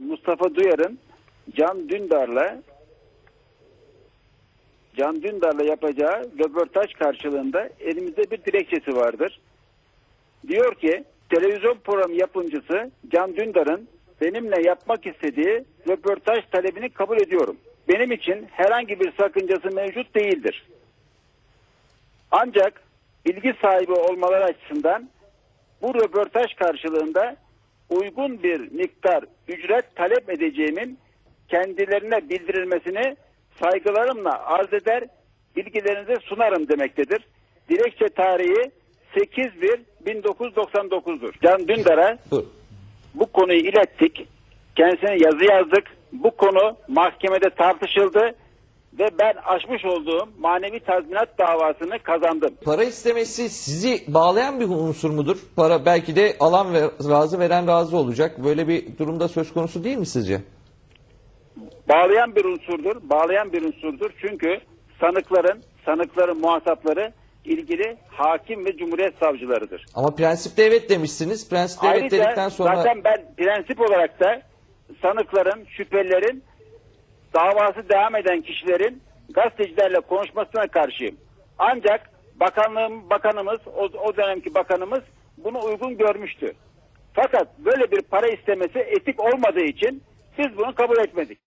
Mustafa Duyar'ın Can Dündar'la Can Dündar'la yapacağı röportaj karşılığında elimizde bir dilekçesi vardır. Diyor ki televizyon programı yapımcısı Can Dündar'ın benimle yapmak istediği röportaj talebini kabul ediyorum. Benim için herhangi bir sakıncası mevcut değildir. Ancak bilgi sahibi olmaları açısından bu röportaj karşılığında uygun bir miktar ücret talep edeceğimin kendilerine bildirilmesini saygılarımla arz eder, bilgilerinize sunarım demektedir. Dilekçe tarihi 8-1-1999'dur. Can Dündar'a bu konuyu ilettik. Kendisine yazı yazdık. Bu konu mahkemede tartışıldı ve ben açmış olduğum manevi tazminat davasını kazandım. Para istemesi sizi bağlayan bir unsur mudur? Para belki de alan ve razı veren razı olacak. Böyle bir durumda söz konusu değil mi sizce? bağlayan bir unsurdur. Bağlayan bir unsurdur. Çünkü sanıkların, sanıkların muhatapları ilgili hakim ve cumhuriyet savcılarıdır. Ama prensipte evet demişsiniz. Prensipte evet Ayrıca dedikten sonra zaten ben prensip olarak da sanıkların, şüphelilerin, davası devam eden kişilerin gazetecilerle konuşmasına karşıyım. Ancak bakanlığım, bakanımız, o, o dönemki bakanımız bunu uygun görmüştü. Fakat böyle bir para istemesi etik olmadığı için biz bunu kabul etmedik.